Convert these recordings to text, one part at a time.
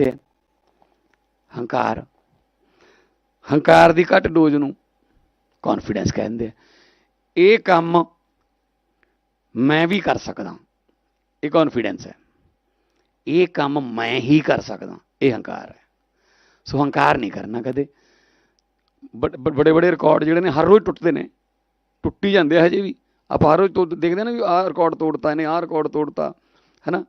ਤੇ ਹੰਕਾਰ। ਹੰਕਾਰ ਦੀ ਘੱਟ ਡੋਜ਼ ਨੂੰ ਕੌਨਫੀਡੈਂਸ ਕਹਿੰਦੇ ਆ। ਇਹ ਕੰਮ ਮੈਂ ਵੀ ਕਰ ਸਕਦਾ। ਇਹ ਕੌਨਫੀਡੈਂਸ ਹੈ। ਇਹ ਕੰਮ ਮੈਂ ਹੀ ਕਰ ਸਕਦਾ। ਇਹ ਹੰਕਾਰ ਹੈ। ਸੋ ਹੰਕਾਰ ਨਹੀਂ ਕਰਨਾ ਕਦੇ। ਬੜੇ ਬੜੇ ਰਿਕਾਰਡ ਜਿਹੜੇ ਨੇ ਹਰ ਰੋਜ਼ ਟੁੱਟਦੇ ਨੇ। ਟੁੱਟੀ ਜਾਂਦੇ ਆ ਹਜੇ ਵੀ। ਆਪਾਂ ਹਰ ਰੋਜ਼ ਤੋਂ ਦੇਖਦੇ ਨਾ ਵੀ ਆਹ ਰਿਕਾਰਡ ਤੋੜਤਾ ਇਹਨੇ, ਆਹ ਰਿਕਾਰਡ ਤੋੜਤਾ, ਹੈਨਾ।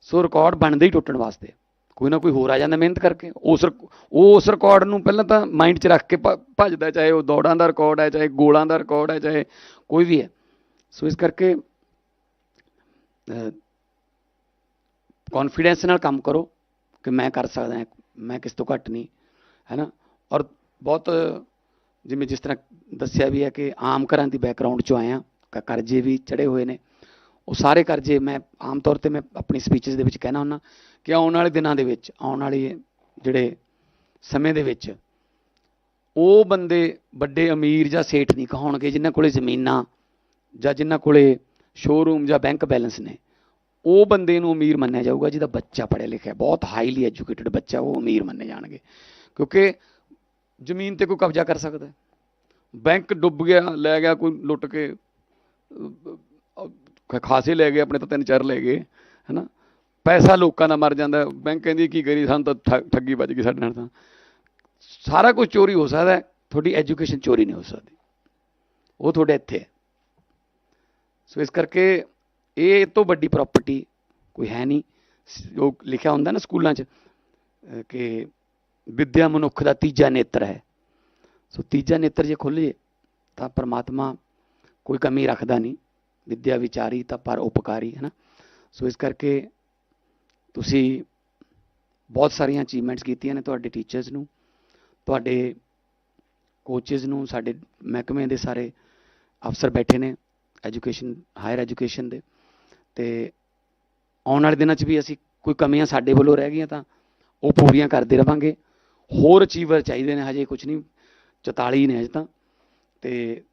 ਸੋ ਰਿਕਾਰਡ ਬਣਦੇ ਹੀ ਟੁੱਟਣ ਵਾਸਤੇ। ਕੋਈ ਨਾ ਕੋਈ ਹੋਰ ਆ ਜਾਂਦਾ ਮਿਹਨਤ ਕਰਕੇ। ਉਸ ਰਿਕ- ਉਸ ਰਿਕਾਰਡ ਨੂੰ ਪਹਿਲਾਂ ਤਾਂ ਮਾਈਂਡ 'ਚ ਰੱਖ ਕੇ ਭ- ਭੱਜਦਾ ਚਾਹੇ ਉਹ ਦੌੜਾਂ ਦਾ ਰਿਕਾਰਡ ਹੈ, ਚਾਹੇ ਗੋਲਾਂ ਦਾ ਰਿਕਾਰਡ ਹੈ, ਚਾਹੇ ਕੋਈ ਵੀ ਹੈ। ਸੋ ਇਸ ਕਰਕੇ ਕੌਨਫੀਡੈਂਸ ਨਾਲ ਕੰਮ ਕਰੋ ਕਿ ਮੈਂ ਕਰ ਸਕਦਾ ਮੈਂ ਕਿਸ ਤੋਂ ਘੱਟ ਨਹੀਂ, ਹੈ ਨਾ? ਔਰ ਬਹੁਤ, ਜਿਵੇਂ ਜਿਸ ਤਰ੍ਹਾਂ ਦੱਸਿਆ ਵੀ ਹੈ ਕਿ ਆਮ ਘਰਾਂ ਦੀ ਬੈਕਗ੍ਰਾਉਂਡ ਚੋਂ ਆਇਆ ਕ- ਕਰਜ਼ੇ ਵੀ ਚੜੇ ਹੋਏ ਨੇ। ਉਹ ਸਾਰੇ ਕਰਜ਼ੇ ਮੈਂ ਆਮ ਤੌਰ ਤੇ ਮੈਂ ਆਪਣੀ ਸਪੀਚਸ ਦੇ ਵਿੱਚ ਕਹਿਣਾ ਹੁੰਦਾ ਕਿ ਆਉਣ ਵਾਲੇ ਦਿਨਾਂ ਦੇ ਵਿੱਚ, ਆਉਣ ਵਾਲੇ ਜਿਹੜੇ ਸਮੇਂ ਦੇ ਵਿੱਚ, ਉਹ ਬੰਦੇ ਵੱਡੇ ਅਮੀਰ ਜਾਂ ਸੇਠ ਨਹੀਂ ਕਹਾਉਣਗੇ ਜਿਨ੍ਹਾਂ ਕੋਲੇ ਜ਼ਮੀਨਾਂ ਜਾਂ ਜਿਨ੍ਹਾਂ ਕੋਲੇ ਸ਼ੋਰੂਮ ਜਾਂ ਬੈਂਕ ਬੈਲੈਂਸ ਨੇ। ਉਹ ਬੰਦੇ ਨੂੰ ਅਮੀਰ ਮੰਨਿਆ ਜਾਊਗਾ ਜਿਹਦਾ ਬੱਚਾ ਪੜ੍ਹਿਆ ਲਿਖਿਆ ਬਹੁਤ ਹਾਈਲੀ ਐਜੂਕੇਟਿਡ ਬੱਚਾ ਉਹ ਅਮੀਰ ਮੰਨੇ ਜਾਣਗੇ। ਕਿਉਂਕਿ ਜ਼ਮੀਨ ਤੇ ਕੋਈ ਕਬਜ਼ਾ ਕਰ ਸਕਦਾ ਬੈਂਕ ਡੁੱਬ ਗਿਆ, ਲੈ ਗਿਆ, ਕੋਈ ਲੁੱਟ ਕੇ ਖਾਸੇ ਲੈ ਗਏ, ਆਪਣੇ ਤਾਂ ਤਿੰਨ ਚਾਰ ਲੈ ਗਏ, ਹੈਨਾ? ਪੈਸਾ ਲੋਕਾਂ ਦਾ ਮਰ ਜਾਂਦਾ, ਬੈਂਕ ਕਹਿੰਦੀ ਕੀ ਕਰੀ ਸਾਨੂੰ ਤਾਂ ਠ- ਠੱਗੀ ਵੱਜ ਗਈ ਸਾਡੇ ਨਾਲ ਤਾਂ। ਸਾਰਾ ਕੁਝ ਚੋਰੀ ਹੋ ਸਕਦਾ ਤੁਹਾਡੀ ਐਜੂਕੇਸ਼ਨ ਚੋਰੀ ਨਹੀਂ ਹੋ ਸਕਦੀ। ਉਹ ਤੁਹਾਡੇ ਇੱਥੇ ਹੈ। ਸੋ ਇਸ ਕਰਕੇ ਇਹ ਤੋਂ ਵੱਡੀ ਪ੍ਰਾਪਰਟੀ ਕੋਈ ਹੈ ਨਹੀਂ। ਜੋ ਲਿਖਿਆ ਹੁੰਦਾ ਨਾ ਸਕੂਲਾਂ 'ਚ ਕਿ ਵਿਦਿਆ ਮਨੁੱਖ ਦਾ ਤੀਜਾ ਨੇਤਰ ਹੈ। ਸੋ ਤੀਜਾ ਨੇਤਰ ਜੇ ਖੁੱਲ੍ਹ ਜੇ, ਤਾਂ ਪਰਮਾਤਮਾ ਕੋਈ ਕਮੀ ਰੱਖਦਾ ਨਹੀਂ। ਵਿਦਿਆ ਵਿਚਾਰੀ ਤਾਂ ਪਰ ਉਪਕਾਰੀ, ਹੈ ਨਾ? ਸੋ ਇਸ ਕਰਕੇ ਤੁਸੀਂ ਬਹੁਤ ਸਾਰੀਆਂ ਅਚੀਵਮੈਂਟਸ ਕੀਤੀਆਂ ਨੇ ਤੁਹਾਡੇ ਟੀਚਰਸ ਨੂੰ, ਤੁਹਾਡੇ ਕੋਚਸ ਨੂੰ, ਸਾਡੇ ਮਹਿਕਮੇ ਦੇ ਸਾਰੇ ਅਫਸਰ ਬੈਠੇ ਨੇ ਐਜੂਕੇਸ਼ਨ ਹਾਇਰ ਐਜੂਕੇਸ਼ਨ ਦੇ। ਤੇ ਆਉਣ ਵਾਲੇ ਦਿਨਾਂ 'ਚ ਵੀ ਅਸੀਂ ਕੋਈ ਕਮੀਆਂ ਸਾਡੇ ਵੱਲੋਂ ਰਹਿ ਗਈਆਂ ਤਾਂ ਉਹ ਪੂਰੀਆਂ ਕਰਦੇ ਰਵਾਂਗੇ। ਹੋਰ ਅਚੀਵਰ ਚਾਹੀਦੇ ਨੇ, ਹਜੇ ਕੁਝ ਨਹੀਂ 44 ਨੇ ਹਜੇ ਤਾਂ। ਤੇ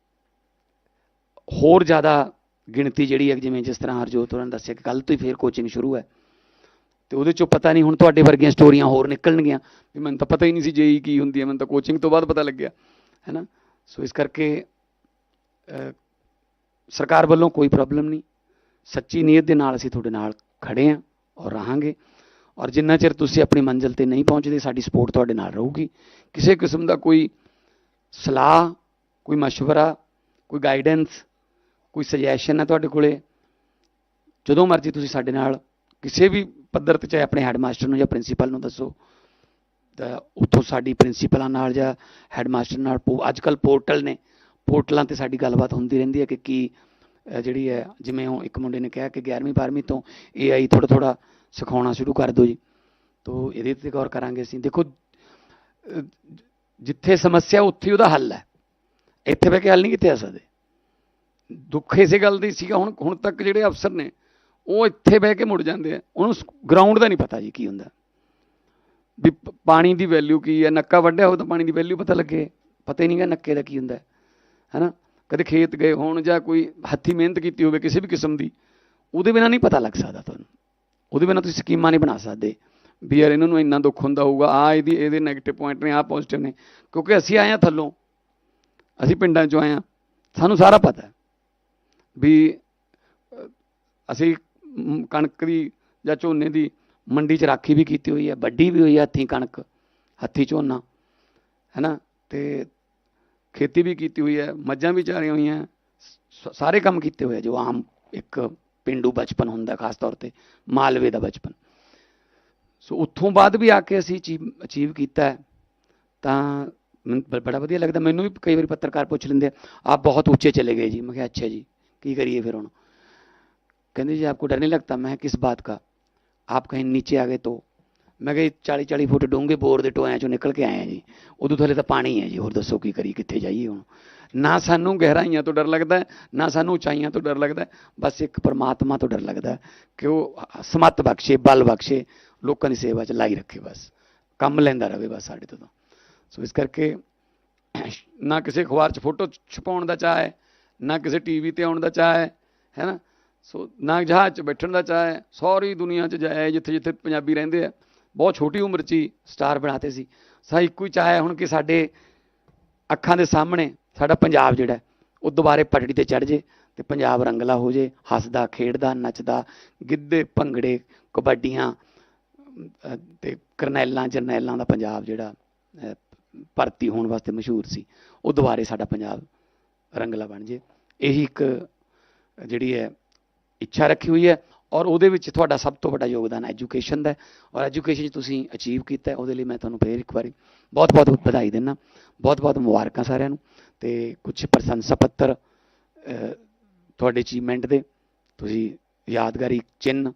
ਹੋਰ ਜ਼ਿਆਦਾ ਗਿਣਤੀ ਜਿਹੜੀ ਹੈ ਜਿਵੇਂ ਜਿਸ ਤਰ੍ਹਾਂ ਹਰਜੋਤ ਹੋਰਾਂ ਨੇ ਦੱਸਿਆ ਕਿ ਕੱਲ ਤੋਂ ਹੀ ਫੇਰ ਕੋਚਿੰਗ ਸ਼ੁਰੂ ਹੈ ਤੇ ਉਹਦੇ ਚੋਂ ਪਤਾ ਨਹੀਂ ਹੁਣ ਤੁਹਾਡੇ ਵਰਗੀਆਂ ਸਟੋਰੀਆਂ ਹੋਰ ਨਿਕਲਣਗੀਆਂ ਵੀ ਮੈਨੂੰ ਤਾਂ ਪਤਾ ਹੀ ਨਹੀਂ ਸੀ ਜੇਈ ਕੀ ਹੁੰਦੀ ਹੈ ਮੈਨੂੰ ਤਾਂ ਕੋਚਿੰਗ ਤੋਂ ਬਾਅਦ ਪਤਾ ਲੱਗਿਆ ਹੈ ਨਾ ਸੋ ਇਸ ਕਰਕੇ ਅਹ, ਸਰਕਾਰ ਵੱਲੋਂ ਕੋਈ ਪ੍ਰੋਬਲਮ ਨਹੀਂ ਸੱਚੀ ਨੀਅਤ ਦੇ ਨਾਲ ਅਸੀਂ ਤੁਹਾਡੇ ਨਾਲ ਖੜੇ ਹਾਂ ਔਰ ਰਹਾਂਗੇ ਔਰ ਜਿੰਨਾ ਚਿਰ ਤੁਸੀਂ ਆਪਣੀ ਮੰਜ਼ਿਲ ਤੇ ਨਹੀਂ ਪਹੁੰਚਦੇ ਸਾਡੀ ਸਪੋਰਟ ਤੁਹਾਡੇ ਨਾਲ ਰਹੂਗੀ ਕਿਸੇ ਕਿਸਮ ਦਾ ਕੋਈ ਸਲਾਹ ਕੋਈ مشورہ ਕੋਈ ਗਾਈਡੈਂਸ ਕੋਈ ਸੁਜੈਸ਼ਨ ਹੈ ਤੁਹਾਡੇ ਕੋਲੇ? ਜਦੋਂ ਮਰਜ਼ੀ ਤੁਸੀਂ ਸਾਡੇ ਨਾਲ ਕਿਸੇ ਵੀ ਪੱਧਰ ਤੇ, ਚਾਹੇ ਆਪਣੇ ਹੈਡਮਾਸਟਰ ਨੂੰ ਜਾਂ ਪ੍ਰਿੰਸੀਪਲ ਨੂੰ ਦੱਸੋ, ਤਾਂ ਉੱਥੋਂ ਸਾਡੀ ਪ੍ਰਿੰਸੀਪਲਾਂ ਨਾਲ ਜਾਂ ਹੈਡਮਾਸਟਰ ਨਾਲ ਅੱਜ ਕੱਲ ਪੋਰਟਲ ਨੇ। ਪੋਰਟਲਾਂ ਤੇ ਸਾਡੀ ਗੱਲਬਾਤ ਹੁੰਦੀ ਰਹਿੰਦੀ ਹੈ ਕਿ ਕੀ ਜਿਹੜੀ ਹੈ, ਜਿਵੇਂ ਉਹ ਇੱਕ ਮੁੰਡੇ ਨੇ ਕਿਹਾ ਕਿ 11ਵੀਂ 12ਵੀਂ ਤੋਂ AI ਥੋੜਾ ਥੋੜਾ ਸਿਖਾਉਣਾ ਸ਼ੁਰੂ ਕਰ ਦਿਓ ਜੀ। ਤੋ ਇਹਦੇ ਤੇ ਗੌਰ ਕਰਾਂਗੇ ਅਸੀਂ। ਦੇਖੋ ਜਿੱਥੇ ਸਮੱਸਿਆ, ਉੱਥੇ ਉਹਦਾ ਹੱਲ ਹੈ। ਇੱਥੇ ਬਹਿ ਕੇ ਹੱਲ ਨਹੀਂ ਕਿੱਥੇ ਆ ਸਕਦੇ। ਦੁੱਖ ਇਸੇ ਗੱਲ ਦੀ ਸੀਗਾ, ਹੁਣ ਹੁਣ ਤੱਕ ਜਿਹੜੇ ਅਫਸਰ ਨੇ, ਉਹ ਇੱਥੇ ਬਹਿ ਕੇ ਮੁੜ ਜਾਂਦੇ ਆ। ਉਹਨੂੰ ਗਰਾਊਂਡ ਦਾ ਨਹੀਂ ਪਤਾ ਜੀ ਕੀ ਹੁੰਦਾ। ਵੀ ਪ- ਪਾਣੀ ਦੀ ਵੈਲਿਊ ਕੀ ਹੈ, ਨੱਕਾ ਵੱਢਿਆ ਹੋ ਤਾਂ ਪਾਣੀ ਦੀ ਵੈਲਿਊ ਪਤਾ ਲੱਗੇ। ਪਤਾ ਹੀ ਨਹੀਂਗਾ ਨੱਕੇ ਦਾ ਕੀ ਹੁੰਦਾ। ਹੈ ਹੈਨਾ? ਕਦੇ ਖੇਤ ਗਏ ਹੋਣ ਜਾਂ ਕੋਈ ਹੱਥੀ ਮਿਹਨਤ ਕੀਤੀ ਹੋਵੇ ਕਿਸੇ ਵੀ ਕਿਸਮ ਦੀ, ਉਹਦੇ ਬਿਨਾ ਨਹੀਂ ਪਤਾ ਲੱਗ ਸਕਦਾ ਤੁਹਾਨੂੰ। ਉਹਦੇ ਬਿਨਾ ਤੁਸੀਂ ਸਕੀਮਾਂ ਨਹੀਂ ਬਣਾ ਸਕਦੇ। ਵੀ ਯਾਰ ਇਹਨਾਂ ਨੂੰ ਇੰਨਾ ਦੁੱਖ ਹੁੰਦਾ ਹੋਊਗਾ ਆ ਇਹਦੀ, ਇਹਦੇ 네ਗੇਟਿਵ ਪੁਆਇੰਟ ਨੇ ਆ ਪੋਜ਼ਿਟਿਵ ਨੇ। ਕਿਉਂਕਿ ਅਸੀਂ ਆਏ ਹਾਂ ਥੱਲੋਂ। ਅਸੀਂ ਪਿੰਡਾਂ ਚੋਂ ਆਏ ਹਾਂ। ਸਾਨੂੰ ਸਾਰਾ ਪਤਾ ਹੈ। ਵੀ ਅਸੀਂ ਕਣਕ ਦੀ ਜਾਂ ਝੋਨੇ ਦੀ ਮੰਡੀ 'ਚ ਰਾਖੀ ਵੀ ਕੀਤੀ ਹੋਈ ਹੈ ਵੱਡੀ ਵੀ ਹੋਈ ਹੈ ਹੱਥੀਂ ਕਣਕ, ਹੱਥੀਂ ਝੋਨਾ, ਹੈਨਾ? ਤੇ ਖੇਤੀ ਵੀ ਕੀਤੀ ਹੋਈ ਹੈ, ਮੱਝਾਂ ਵੀ ਚਾਰੀਆਂ ਹੋਈਆਂ, ਸ- ਸਾਰੇ ਕੰਮ ਕੀਤੇ ਹੋਏ ਆ, ਜੋ ਆਮ ਇੱਕ ਪਿੰਡੂ ਬਚਪਨ ਹੁੰਦਾ ਖਾਸ ਤੌਰ ਤੇ, ਮਾਲਵੇ ਦਾ ਬਚਪਨ। ਸੋ ਉੱਥੋਂ ਬਾਅਦ ਵੀ ਆ ਕੇ ਅਸੀਂ ਅਚੀਵ ਕੀਤਾ ਹੈ। ਤਾਂ ਮੈਨੂੰ ਬ- ਬੜਾ ਵਧੀਆ ਲੱਗਦਾ, ਮੈਨੂੰ ਵੀ ਕਈ ਵਾਰੀ ਪੱਤਰਕਾਰ ਪੁੱਛ ਲੈਂਦੇ ਆ, ਆਪ ਬਹੁਤ ਉੱਚੇ ਚਲੇ ਗਏ ਜੀ, ਮੈਂ ਕਿਹਾ ਅੱਛਾ ਜੀ। ਕੀ ਕਰੀਏ ਫਿਰ ਹੁਣ ਕਹਿੰਦੇ जी आपको डर नहीं लगता मैं किस बात का आप कहीं नीचे आ गए तो ਮੈਂ ਕਿਹਾ 40 40 ਫੁੱਟ ਡੂੰਘੇ ਬੋਰ ਦੇ ਟੋਇਆਂ ਚੋਂ ਨਿਕਲ ਕੇ ਆਏ ਆ ਜੀ ਉਦੋਂ ਥੱਲੇ ਤਾਂ ਪਾਣੀ ਹੈ ਜੀ ਹੋਰ ਦੱਸੋ ਕੀ ਕਰੀ ਕਿੱਥੇ ਜਾਈਏ ਹੁਣ ਨਾ ਸਾਨੂੰ ਗਹਿਰਾਈਆਂ ਤੋਂ ਡਰ ਲੱਗਦਾ ਹੈ, ਨਾ ਸਾਨੂੰ ਉਚਾਈਆਂ ਤੋਂ ਡਰ ਲੱਗਦਾ ਹੈ, ਬਸ ਇੱਕ ਪਰਮਾਤਮਾ ਤੋਂ ਡਰ ਲੱਗਦਾ ਹੈ ਕਿ ਉਹ ਸਮਤ ਬਖਸ਼ੇ ਬਲ ਬਖਸ਼ੇ ਲੋਕਾਂ ਦੀ ਸੇਵਾ 'ਚ ਲਾਈ ਰੱਖੇ ਬਸ ਕੰਮ ਲੈਂਦਾ ਰਵੇ ਬਸ ਸਾਡੇ ਤੋਂ ਤਾਂ ਸੋ ਇਸ ਕਰਕੇ ਨਾ ਕਿਸੇ ਅਖਬਾਰ 'ਚ ਫੋਟੋ ਛਪਾਉਣ ਦਾ ਚਾਹ ਹੈ ਨਾ ਕਿਸੇ ਟੀਵੀ ਤੇ ਆਉਣ ਦਾ ਚਾਹ ਹੈ ਹੈ ਨਾ? ਸੋ ਨਾ ਜਹਾਜ਼ 'ਚ ਬੈਠਣ ਦਾ ਚਾਹ ਹੈ ਸਾਰੀ ਦੁਨੀਆ 'ਚ ਜਾਇਆ ਜਿੱਥੇ ਜਿੱਥੇ ਪੰਜਾਬੀ ਰਹਿੰਦੇ ਆ ਬਹੁਤ ਛੋਟੀ ਉਮਰ 'ਚ ਹੀ ਸਟਾਰ ਬਣਾਤੇ ਸੀ। ਸਾ ਇੱਕੋ ਹੀ ਚਾਹ ਹੈ ਹੁਣ ਕਿ ਸਾਡੇ ਅੱਖਾਂ ਦੇ ਸਾਹਮਣੇ ਸਾਡਾ ਪੰਜਾਬ ਜਿਹੜਾ ਉਹ ਦੁਬਾਰੇ ਪਟੜੀ ਤੇ ਚੜ ਜੇ ਤੇ ਪੰਜਾਬ ਰੰਗਲਾ ਹੋ ਜੇ ਹੱਸਦਾ ਖੇਡਦਾ ਨੱਚਦਾ ਗਿੱਧੇ ਭੰਗੜੇ ਕਬੱਡੀਆਂ ਅਹ, ਤੇ ਕਰਨੈਲਾਂ ਜਰਨੈਲਾਂ ਦਾ ਪੰਜਾਬ ਜਿਹੜਾ ਭਰਤੀ ਹੋਣ ਵਾਸਤੇ ਮਸ਼ਹੂਰ ਸੀ ਉਹ ਦੁਬਾਰੇ ਸਾਡਾ ਪੰਜਾਬ ਰੰਗਲਾ ਬਣ ਜੇ। ਇਹੀ ਇੱਕ ਜਿਹੜੀ ਹੈ ਇੱਛਾ ਰੱਖੀ ਹੋਈ ਹੈ ਔਰ ਉਹਦੇ ਵਿੱਚ ਤੁਹਾਡਾ ਸਭ ਤੋਂ ਵੱਡਾ ਯੋਗਦਾਨ ਐਜੂਕੇਸ਼ਨ ਦਾ ਔਰ ਐਜੂਕੇਸ਼ਨ 'ਚ ਤੁਸੀਂ ਅਚੀਵ ਕੀਤਾ ਉਹਦੇ ਲਈ ਮੈਂ ਤੁਹਾਨੂੰ ਫੇਰ ਇੱਕ ਵਾਰੀ ਬਹੁਤ ਬਹੁਤ ਵਧਾਈ ਦਿੰਦਾ ਬਹੁਤ ਬਹੁਤ ਮੁਬਾਰਕਾਂ ਸਾਰਿਆਂ ਨੂੰ ਤੇ ਕੁਝ ਪ੍ਰਸ਼ੰਸਾ ਪੱਤਰ ਤੁਹਾਡੇ ਅਚੀਵਮੈਂਟ ਦੇ, ਤੁਸੀਂ ਯਾਦਗਾਰੀ ਚਿੰਨ੍ਹ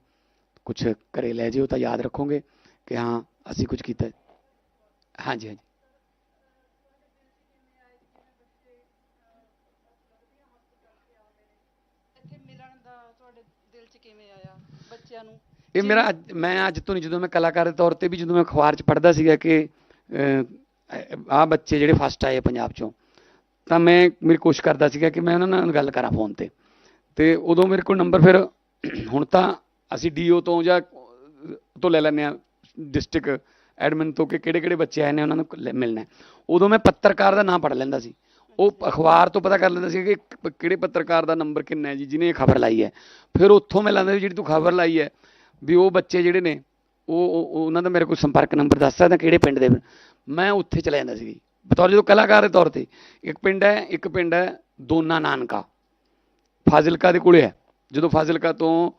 ਕੁਝ ਘਰੇ ਲੈ ਜਿਓ ਤਾਂ ਯਾਦ ਰੱਖੋਗੇ ਕਿ ਹਾਂ, ਅਸੀਂ ਕੁਝ ਕੀਤਾ ਹਾਂਜੀ ਹਾਂਜੀ ਇੱਥੇ ਮਿਲਣ ਦਾ ਤੁਹਾਡੇ ਦਿਲ 'ਚ ਕਿਵੇਂ ਆਇਆ ਬੱਚਿਆਂ ਨੂੰ ਇਹ ਮੇਰਾ ਮੈਂ ਅੱਜ ਤੋਂ ਨਹੀਂ ਜਦੋਂ ਮੈਂ ਕਲਾਕਾਰ ਦੇ ਤੌਰ ਤੇ ਵੀ ਜਦੋਂ ਮੈਂ ਅਖਬਾਰ 'ਚ ਪੜ੍ਹਦਾ ਸੀਗਾ ਕਿ ਆ ਬੱਚੇ ਜਿਹੜੇ ਫਸਟ ਆਏ ਪੰਜਾਬ 'ਚੋਂ ਤਾਂ ਮੈਂ ਮੇਰੀ ਕੋਸ਼ਿਸ਼ ਕਰਦਾ ਸੀਗਾ ਕਿ ਮੈਂ ਉਹਨਾਂ ਨਾਲ ਗੱਲ ਕਰਾਂ ਫੋਨ ਤੇ। ਤੇ ਉਦੋਂ ਮੇਰੇ ਕੋਲ ਨੰਬਰ ਫਿਰ ਹੁਣ ਤਾਂ ਅਸੀਂ ਡੀਓ ਤੋਂ ਜਾਂ ਤੋਂ ਲੈ ਲੈਂਦੇ ਆ ਡਿਸਟ੍ਰਿਕਟ ਐਡਮਿਨ ਤੋਂ ਕਿ ਕਿਹੜੇ ਕਿਹੜੇ ਬੱਚੇ ਆਏ ਨੇ ਉਹਨਾਂ ਨੂੰ ਮਿਲਣਾ। ਉਦੋਂ ਮੈਂ ਪੱਤਰਕਾਰ ਦਾ ਨਾਮ ਪੜ੍ਹ ਲੈਂਦਾ ਸੀ। ਉਹ ਅਖਬਾਰ ਤੋਂ ਪਤਾ ਕਰ ਲੈਂਦਾ ਸੀ ਕਿ ਕਿਹੜੇ ਪੱਤਰਕਾਰ ਦਾ ਨੰਬਰ ਕਿੰਨਾ ਹੈ ਜੀ ਜਿਹਨੇ ਇਹ ਖਬਰ ਲਾਈ ਹੈ। ਫਿਰ ਉੱਥੋਂ ਮੈਂ ਲੈਂਦਾ ਸੀ ਜਿਹੜੀ ਤੂੰ ਖਬਰ ਲਾਈ ਹੈ ਵੀ ਉਹ ਬੱਚੇ ਜਿਹੜੇ ਨੇ ਉਹ ਉਹਨਾਂ ਦਾ ਮੇਰੇ ਕੋਲ ਸੰਪਰਕ ਨੰਬਰ ਦੱਸ ਸਕਦਾ ਕਿਹੜੇ ਪਿੰਡ ਦੇ। ਮੈਂ ਉੱਥੇ ਚਲਾ ਜਾਂਦਾ ਸੀ। ਬਤੌਰ ਜਦੋਂ ਕਲਾਕਾਰ ਦੇ ਤੌਰ ਤੇ ਇੱਕ ਪਿੰਡ ਹੈ ਇੱਕ ਪਿੰਡ ਹੈ ਦੋਨਾ ਨਾਨਕਾ। ਫਾਜ਼ਿਲਕਾ ਦੇ ਕੋਲੇ ਹੈ। ਜਦੋਂ ਫਾਜ਼ਿਲਕਾ ਤੋਂ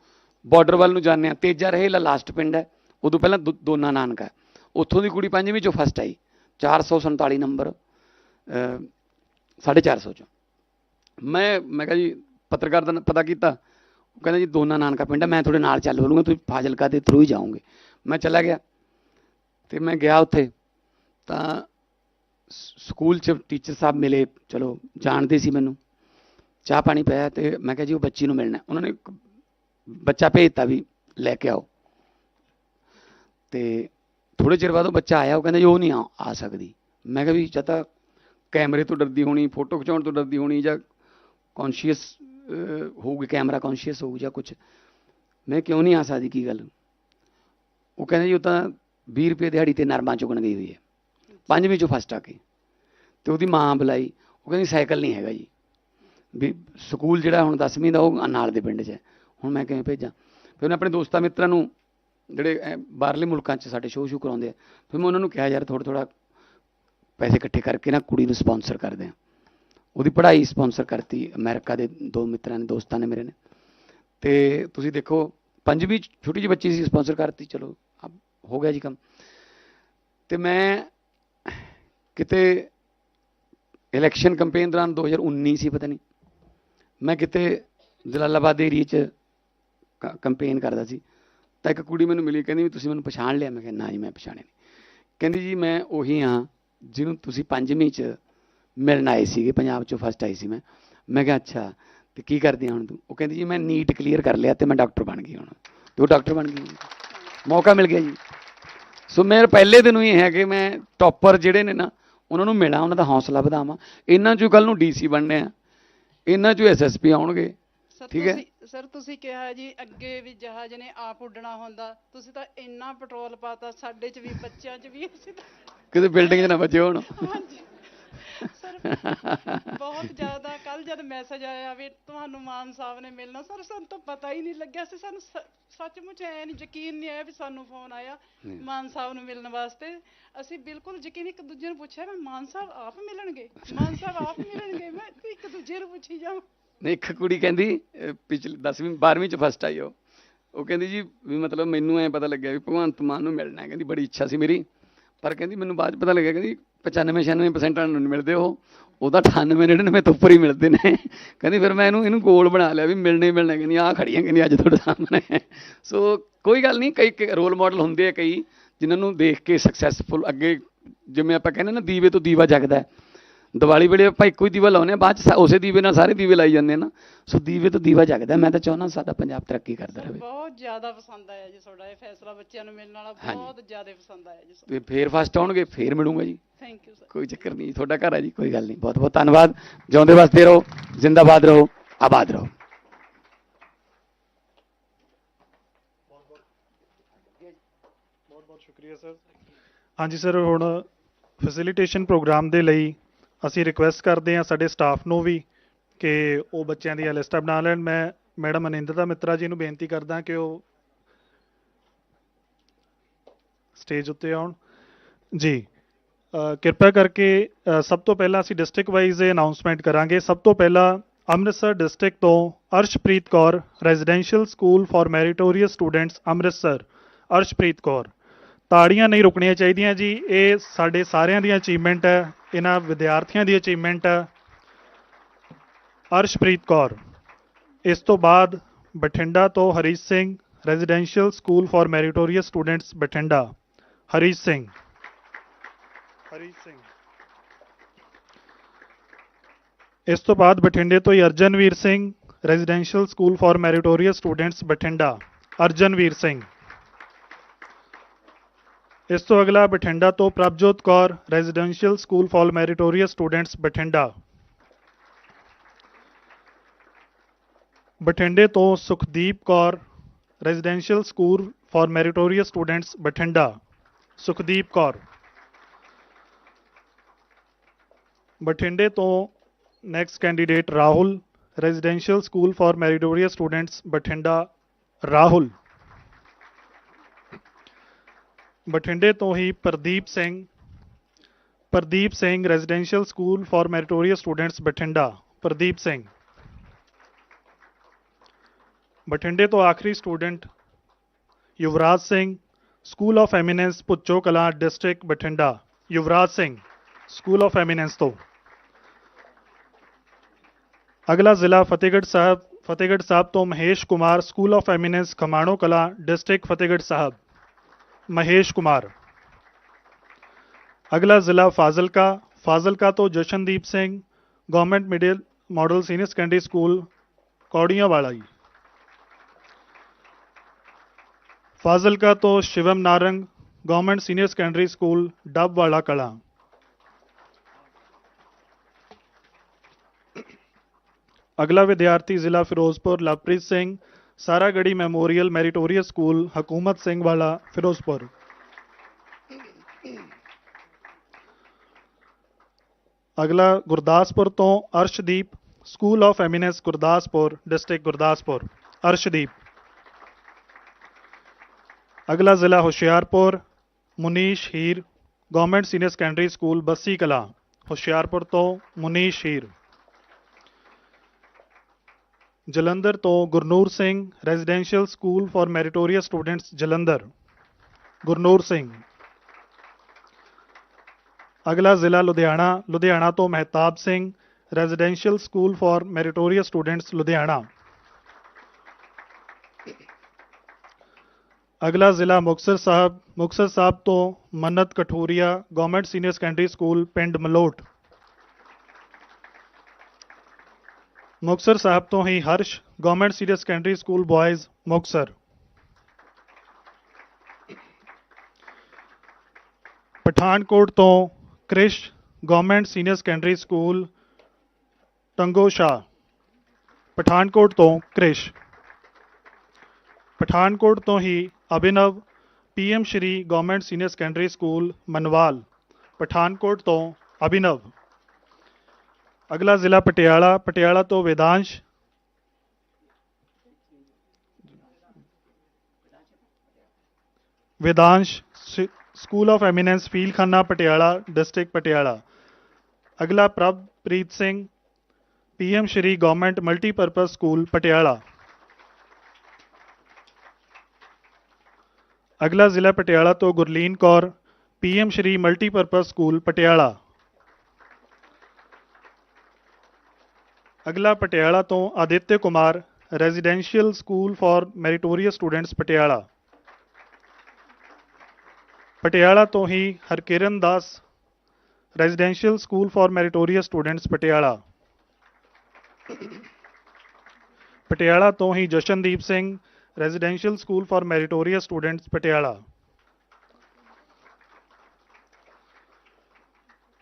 ਬਾਰਡਰ ਵੱਲ ਨੂੰ ਜਾਂਦੇ ਆ ਤੇਜਾ ਰਹੇਲਾ ਲਾਸਟ ਪਿੰਡ ਹੈ ਉਦੋਂ ਪਹਿਲਾਂ ਦੋ- ਦੋਨਾ ਨਾਨਕਾ ਉੱਥੋਂ ਦੀ ਕੁੜੀ ਪੰਜਵੀਂ ਚੋਂ ਫਸਟ ਆਈ 447 ਨੰਬਰ ਅਹ, ਸਾਢੇ 450 ਚੋਂ। ਮੈਂ ਮੈਂ ਕਿਹਾ ਜੀ ਪੱਤਰਕਾਰ ਦਾ ਪਤਾ ਕੀਤਾ ਉਹ ਕਹਿੰਦਾ ਜੀ ਦੋਨਾ ਨਾਨਕਾ ਪਿੰਡ ਹੈ ਮੈਂ ਤੁਹਾਡੇ ਨਾਲ ਚੱਲ ਵਲੂੰਗਾ ਤੁਸੀਂ ਫਾਜ਼ਿਲਕਾ ਦੇ ਥਰੂ ਹੀ ਜਾਓਗੇ। ਮੈਂ ਚਲਾ ਗਿਆ ਤੇ ਮੈਂ ਗਿਆ ਉੱਥੇ। ਤਾਂ ਸਕੂਲ 'ਚ ਟੀਚਰ ਸਾਹਿਬ ਮਿਲੇ, ਚਲੋ ਜਾਣਦੇ ਸੀ ਮੈਨੂੰ। ਚਾਹ ਪਾਣੀ ਪਿਆ ਤੇ ਮੈਂ ਕਿਹਾ ਜੀ ਉਹ ਬੱਚੀ ਨੂੰ ਮਿਲਣਾ। ਉਹਨਾਂ ਨੇ ਇੱਕ ਬੱਚਾ ਭੇਜਤਾ ਵੀ, ਲੈ ਕੇ ਆਓ। ਤੇ ਥੋੜੇ ਚਿਰ ਬਾਅਦ ਉਹ ਬੱਚਾ ਆਇਆ, ਉਹ ਕਹਿੰਦਾ ਜੀ ਉਹ ਨਹੀਂ ਆ ਆ ਸਕਦੀ। ਮੈਂ ਕਿਹਾ ਵੀ ਜਾਂ ਤਾਂ ਕੈਮਰੇ ਤੋਂ ਡਰਦੀ ਹੋਣੀ, ਫੋਟੋ ਖਿਚਾਉਣ ਤੋਂ ਡਰਦੀ ਹੋਣੀ ਜਾਂ ਕੌਨਸ਼ੀਅਸ ਹੋਊਗੀ, ਕੈਮਰਾ ਕੌਨਸ਼ੀਅਸ ਹੋਊ ਜਾਂ ਕੁਝ ਮੈਂ ਕਿਉਂ ਨਹੀਂ ਆ ਸਕਦੀ ਕੀ ਗੱਲ? ਉਹ ਕਹਿੰਦਾ ਜੀ, ਉਹ ਤਾਂ 20 ਰੁਪਏ ਦਿਹਾੜੀ ਤੇ ਨਰਮਾ ਚੁਗਣ ਗਈ ਹੋਈ ਹੈ। ਪੰਜਵੀਂ ਚੋਂ ਫਸਟ ਆ ਕੇ। ਤੇ ਉਹਦੀ ਮਾਂ ਬੁਲਾਈ। ਉਹ ਕਹਿੰਦੀ, ਸਾਈਕਲ ਨਹੀਂ ਹੈਗਾ ਜੀ। ਵੀ ਸਕੂਲ ਜਿਹੜਾ ਹੁਣ 10ਵੀਂ ਦਾ, ਉਹ ਨਾਲ ਦੇ ਪਿੰਡ 'ਚ ਹੈ। ਹੁਣ ਮੈਂ ਕਿਵੇਂ ਭੇਜਾਂ? ਫਿਰ ਉਹਨੇ ਆਪਣੇ ਦੋਸਤਾਂ ਮਿੱਤਰਾਂ ਨੂੰ, ਜਿਹੜੇ ਬਾਹਰਲੇ ਮੁਲਕਾਂ 'ਚ ਸਾਡੇ ਸ਼ੋਅ ਸ਼ੂ ਕਰਾਉਂਦੇ ਆ, ਫਿਰ ਮੈਂ ਉਹਨਾਂ ਨੂੰ ਕਿਹਾ, ਯਾਰ ਥੋੜ੍ਹਾ ਥੋੜ੍ਹਾ ਪੈਸੇ ਇਕੱਠੇ ਕਰਕੇ ਨਾ ਕੁੜੀ ਨੂੰ ਸਪਾਂਸਰ ਕਰਦੇ ਆ। ਉਹਦੀ ਪੜ੍ਹਾਈ ਸਪਾਂਸਰ ਕਰਤੀ ਅਮਰੀਕਾ ਦੇ ਦੋ ਮਿੱਤਰਾਂ ਨੇ, ਦੋਸਤਾਂ ਨੇ ਮੇਰੇ ਨੇ। ਤੇ ਤੁਸੀਂ ਦੇਖੋ, ਪੰਜਵੀਂ ਛੋਟੀ ਜਿਹੀ ਬੱਚੀ ਸੀ ਸਪਾਂਸਰ ਕਰਤੀ, ਚਲੋ ਹੋ ਗਿਆ ਜੀ ਕੰਮ। ਤੇ ਮੈਂ ਕਿਤੇ ਇਲੈਕਸ਼ਨ ਕੈਂਪੇਨ ਦੌਰਾਨ 2019 ਸੀ, ਪਤਾ ਨਹੀਂ, ਮੈਂ ਕਿਤੇ ਜਲਾਲਾਬਾਦ ਏਰੀਏ 'ਚ ਕੈਂਪੇਨ ਕਰਦਾ ਸੀ। ਤਾਂ ਇੱਕ ਕੁੜੀ ਮੈਨੂੰ ਮਿਲੀ, ਕਹਿੰਦੀ ਵੀ ਤੁਸੀਂ ਮੈਨੂੰ ਪਛਾਣ ਲਿਆ। ਮੈਂ ਕਿਹਾ, ਨਾ ਜੀ, ਮੈਂ ਪਛਾਣਿਆ ਨਹੀਂ ਕਹਿੰਦੀ ਜੀ, ਮੈਂ ਉਹੀ ਹਾਂ, ਜਿਹਨੂੰ ਤੁਸੀਂ ਪੰਜਵੀਂ 'ਚ ਮਿਲਣ ਆਏ ਸੀਗੇ ਪੰਜਾਬ 'ਚੋਂ ਫਸਟ ਆਈ ਸੀ ਮੈਂ। ਮੈਂ ਕਿਹਾ ਅੱਛਾ ਤੇ ਕੀ ਕਰਦੀ ਆ ਹੁਣ ਤੂੰ? ਉਹ ਕਹਿੰਦੀ ਜੀ ਮੈਂ ਨੀਟ ਕਲੀਅਰ ਕਰ ਲਿਆ ਤੇ ਮੈਂ ਡਾਕਟਰ ਬਣ ਗਈ ਹੁਣ। ਤੇ ਉਹ ਡਾਕਟਰ ਬਣ ਗਈ ਮੌਕਾ ਮਿਲ ਗਿਆ ਜੀ। ਸੋ ਮੇਰੇ ਪਹਿਲੇ ਦਿਨ ਹੀ ਹੈ ਕਿ ਮੈਂ ਟੌਪਰ ਜਿਹੜੇ ਨੇ ਨਾ ਉਹਨਾਂ ਨੂੰ ਮਿਲਾਂ ਉਹਨਾਂ ਦਾ ਹੌਸਲਾ ਵਧਾਵਾਂ। ਇਹਨਾਂ ਚੋਂ ਕੱਲ ਨੂੰ ਡੀਸੀ ਬਣਨੇ ਆ। ਇਹਨਾਂ ਚੋਂ ਐਸਐਸਪੀ ਆਉਣਗੇ। ਠੀਕ ਹੈ। ਸਰ ਤੁਸੀਂ ਕਿਹਾ ਜੀ ਅੱਗੇ ਵੀ ਜਹਾਜ਼ ਨੇ ਆਪ ਉੱਡਣਾ ਹੁੰਦਾ। ਤੁਸੀਂ ਤਾਂ ਇੰਨਾ ਪੈਟਰੋਲ ਪਾਤਾ ਸਾਡੇ 'ਚ ਵੀ ਬੱਚਿਆਂ 'ਚ ਵੀ ਅਸੀਂ ਤਾਂ ਕਿਤੇ ਬਿਲਡਿੰਗ 'ਚ ਨਾ ਵੱਜੇ ਹੋਣ। ਹਾਂਜੀ। ਸਰ ਬਹੁਤ ਜ਼ਿਆਦਾ ਕੱਲ ਜਦ ਮੈਸੇਜ ਆਇਆ ਵੀ ਤੁਹਾਨੂੰ ਮਾਨ ਸਾਹਿਬ ਨੇ ਮਿਲਣਾ ਸਰ ਸਾਨੂੰ ਤਾਂ ਪਤਾ ਹੀ ਨਹੀਂ ਲੱਗਿਆ ਸੀ ਸਾਨੂੰ ਸੱਚਮੁੱਚ ਐ ਨਹੀਂ ਯਕੀਨ ਨਹੀਂ ਆਇਆ ਵੀ ਸਾਨੂੰ ਫੋਨ ਆਇਆ। ਮਾਨ ਸਾਹਿਬ ਨੂੰ ਮਿਲਣ ਵਾਸਤੇ। ਅਸੀਂ ਬਿਲਕੁਲ ਯਕੀਨ ਇੱਕ ਦੂਜੇ ਨੂੰ ਪੁੱਛਿਆ ਮੈਂ ਮਾਨ ਸਾਹਿਬ ਆਪ ਮਿਲਣਗੇ? ਮਾਨ ਸਾਹਿਬ ਆਪ ਮਿਲਣਗੇ? ਮੈਂ ਇੱਕ ਦੂਜੇ ਨੂੰ ਪੁੱਛੀ ਜਾਵਾਂ। ਨਹੀਂ ਇੱਕ ਕੁੜੀ ਕਹਿੰਦੀ ਪਿਛਲੀ 10ਵੀਂ 12ਵੀਂ 'ਚ ਫਸਟ ਆਈ ਉਹ। ਉਹ ਕਹਿੰਦੀ ਜੀ ਵੀ ਮਤਲਬ ਮੈਨੂੰ ਐ ਪਤਾ ਲੱਗਿਆ ਵੀ ਭਗਵੰਤ ਮਾਨ ਨੂੰ ਮਿਲਣਾ ਹੈ। ਕਹਿੰਦੀ ਬੜੀ ਇੱਛਾ ਸੀ ਮੇਰੀ। ਪਰ ਕਹਿੰਦੀ ਮੈਨੂੰ ਬਾਅਦ 'ਚ ਪਤਾ ਲੱਗਿਆ ਕਹਿੰਦੀ 95 96% ਨੂੰ ਮਿਲਦੇ ਉਹ। ਉਹਦਾ 98 99 ਤੋਂ ਉੱਪਰ ਹੀ ਮਿਲਦੇ ਨੇ। ਕਹਿੰਦੀ ਫਿਰ ਮੈਂ ਇਹਨੂੰ ਇਹਨੂੰ ਗੋਲ ਬਣਾ ਲਿਆ ਵੀ ਮਿਲਣੇ ਮਿਲਣੇ। ਕਹਿੰਦੀ ਆਹ ਖੜੀਆਂ, ਕਹਿੰਦੀ ਅੱਜ ਤੁਹਾਡੇ ਸਾਹਮਣੇ। ਸੋ ਕੋਈ ਗੱਲ ਨਹੀਂ, ਕਈ ਰੋਲ ਮਾਡਲ ਹੁੰਦੇ ਆ ਕਈ, ਜਿਨ੍ਹਾਂ ਨੂੰ ਦੇਖ ਕੇ ਸਕਸੈਸਫੁਲ ਅੱਗੇ ਜਿਵੇਂ ਆਪਾਂ ਕਹਿੰਦੇ ਨਾ, ਦੀਵੇ ਤੋਂ ਦੀਵਾ ਜਗਦਾ ਦੀਵਾਲੀ ਵੇਲੇ ਆਪਾਂ ਇੱਕੋ ਹੀ ਦੀਵਾ ਲਾਉਂਦੇ ਆ ਬਾਅਦ ਚ ਉਸੇ ਦੀਵੇ ਨਾਲ ਸਾਰੇ ਦੀਵੇ ਲਾਈ ਜਾਂਦੇ ਆ ਨਾ। ਸੋ ਦੀਵੇ ਤੋਂ ਦੀਵਾ ਜਗਦਾ ਮੈਂ ਤਾਂ ਚਾਹੁੰਦਾ ਸਾਡਾ ਪੰਜਾਬ ਤਰੱਕੀ ਕਰਦਾ ਰਹੇ। ਬਹੁਤ ਜ਼ਿਆਦਾ ਪਸੰਦ ਆਇਆ ਜੀ ਤੁਹਾਡਾ ਇਹ ਫੈਸਲਾ ਬੱਚਿਆਂ ਨੂੰ ਮਿਲਣ ਵਾਲਾ। ਬਹੁਤ ਜ਼ਿਆਦਾ ਪਸੰਦ ਆਇਆ ਜੀ ਤੇ ਫੇਰ ਫਸਟ ਆਉਣਗੇ ਫੇਰ ਮਿਲੂੰਗਾ ਜੀ। ਥੈਂਕ ਯੂ ਸਰ ਕੋਈ ਚੱਕਰ ਨਹੀਂ ਤੁਹਾਡਾ ਘਰ ਹੈ ਜੀ ਕੋਈ ਗੱਲ ਨਹੀਂ। ਬਹੁਤ ਬਹੁਤ ਧੰਨਵਾਦ। ਜਿਉਂਦੇ ਵਸਦੇ ਰਹੋ ਜ਼ਿੰਦਾਬਾਦ ਰਹੋ ਆਬਾਦ ਰਹੋ। ਬਹੁਤ ਬਹੁਤ ਸ਼ੁਕਰੀਆ ਸਰ ਹਾਂਜੀ ਸਰ ਹੁਣ ਫੈਸਿਲਿਟੇਸ਼ਨ ਪ੍ਰੋਗਰਾਮ ਦੇ ਲਈ ਅਸੀਂ ਰਿਕੁਐਸਟ ਕਰਦੇ ਹਾਂ ਸਾਡੇ ਸਟਾਫ ਨੂੰ ਵੀ ਕਿ ਉਹ ਬੱਚਿਆਂ ਦੀਆਂ ਲਿਸਟਾਂ ਬਣਾ ਲੈਣ। ਮੈਂ ਮੈਡਮ ਅਨਿੰਦਤਾ ਮਿੱਤਰਾ ਜੀ ਨੂੰ ਬੇਨਤੀ ਕਰਦਾ ਕਿ ਉਹ ਸਟੇਜ ਉੱਤੇ ਆਉਣ। ਜੀ ਕਿਰਪਾ ਕਰਕੇ ਸਭ ਤੋਂ ਪਹਿਲਾਂ ਅਸੀਂ ਡਿਸਟ੍ਰਿਕਟ ਵਾਈਜ਼ ਇਹ ਅਨਾਉਂਸਮੈਂਟ ਕਰਾਂਗੇ। ਸਭ ਤੋਂ ਪਹਿਲਾਂ ਅੰਮ੍ਰਿਤਸਰ ਡਿਸਟ੍ਰਿਕਟ ਤੋਂ Arshpreet Kaur residential school for meritorious students Amritsar. Arshpreet Kaur. ਤਾੜੀਆਂ ਨਹੀਂ ਰੁਕਣੀਆਂ ਚਾਹੀਦੀਆਂ ਜੀ। ਇਹ ਸਾਡੇ ਸਾਰਿਆਂ ਦੀ ਅਚੀਵਮੈਂਟ ਹੈ, ਇਹਨਾਂ ਵਿਦਿਆਰਥੀਆਂ ਦੀ ਅਚੀਵਮੈਂਟ ਹੈ। ਅਰਸ਼ਪ੍ਰੀਤ ਕੌਰ, ਇਸ ਤੋਂ ਬਾਅਦ ਬਠਿੰਡਾ ਤੋਂ Harish Singh residential school for meritorious students Bathinda. Harish Singh. Harish Singh. ਇਸ ਤੋਂ ਬਾਅਦ ਬਠਿੰਡੇ ਤੋਂ ਹੀ Arjanveer Singh residential school for meritorious students Bathinda. Arjanveer Singh. ਇਸ ਤੋਂ ਅਗਲਾ ਬਠਿੰਡਾ ਤੋਂ Prabhjot Kaur residential school for meritorious students Bathinda ਬਠਿੰਡੇ ਤੋਂ Sukhdeep Kaur residential school for meritorious students Bathinda Sukhdeep Kaur ਬਠਿੰਡੇ ਤੋਂ next candidate Rahul residential school for meritorious students Bathinda Rahul ਬਠਿੰਡੇ ਤੋਂ ਹੀ Pradeep Singh Pradeep Singh residential school for meritorious students Bathinda Pradeep Singh ਬਠਿੰਡੇ ਤੋਂ ਆਖਰੀ student Yuvraj Singh school of eminence Pucho Kalan district Bathinda Yuvraj Singh school of eminence ਤੋਂ ਅਗਲਾ ਜ਼ਿਲ੍ਹਾ ਫਤਿਹਗੜ੍ਹ ਸਾਹਿਬ ਫਤਿਹਗੜ੍ਹ ਸਾਹਿਬ ਤੋਂ Mahesh Kumar school of eminence Khamano Kalan district Fatehgarh Sahib Mahesh Kumar ਅਗਲਾ ਜ਼ਿਲ੍ਹਾ ਫਾਜ਼ਿਲਕਾ ਫਾਜ਼ਿਲਕਾ ਤੋਂ Jashandeep Singh government middle model senior secondary school Kauriyan Wala ਜੀ ਫਾਜ਼ਿਲਕਾ ਤੋਂ Shivam Narang government senior secondary school Dabb Wala Kalan ਅਗਲਾ ਵਿਦਿਆਰਥੀ ਜ਼ਿਲ੍ਹਾ Firozpur Lovepreet Singh Saragarhi memorial meritorious school Hakumat Singh Wala Firozpur ਅਗਲਾ ਗੁਰਦਾਸਪੁਰ ਤੋਂ Arshdeep school of eminence Gurdaspur district Gurdaspur Arshdeep ਅਗਲਾ ਜ਼ਿਲ੍ਹਾ Hoshiarpur Munish Heer government senior secondary school Bassi Kalan Hoshiarpur ਤੋਂ ਮੁਨੀਸ਼ ਹੀਰ ਜਲੰਧਰ ਤੋਂ Gurnoor Singh residential school for meritorious students Jalandhar. Gurnoor Singh. ਅਗਲਾ ਜ਼ਿਲ੍ਹਾ ਲੁਧਿਆਣਾ ਲੁਧਿਆਣਾ ਤੋਂ Mehtab Singh residential school for meritorious students Ludhiana. ਅਗਲਾ ਜ਼ਿਲ੍ਹਾ ਮੁਕਤਸਰ ਸਾਹਿਬ ਮੁਕਤਸਰ ਸਾਹਿਬ ਤੋਂ Mannat Kathuria government senior secondary school, ਪਿੰਡ ਮਲੋਟ। ਮੁਕਤਸਰ ਸਾਹਿਬ ਤੋਂ ਹੀ Harsh government senior secondary school boys Muktsar Pathankot ਤੋਂ Krish government senior secondary school Tangosha Pathankot ਤੋਂ ਕ੍ਰਿਸ਼ ਪਠਾਨਕੋਟ ਤੋਂ ਹੀ Abhinav PM Shri government senior secondary school Manwal Pathankot ਤੋਂ ਅਭਿਨਵ ਅਗਲਾ ਜ਼ਿਲ੍ਹਾ ਪਟਿਆਲਾ ਪਟਿਆਲਾ ਤੋਂ Vedansh Vedansh school of eminence Pheel Khana Patiala district Patiala ਅਗਲਾ Prabhpreet Singh PM Shri government multipurpose school Patiala ਅਗਲਾ ਜ਼ਿਲ੍ਹਾ ਪਟਿਆਲਾ ਤੋਂ Gurleen Kaur PM Shri multipurpose school Patiala ਅਗਲਾ ਪਟਿਆਲਾ ਤੋਂ Aditya Kumar residential school for meritorious students Patiala Patiala ਤੋਂ ਹੀ Harkiran Das residential school for meritorious students Patiala Patiala ਤੋਂ ਹੀ Jashandeep Singh residential school for meritorious students Patiala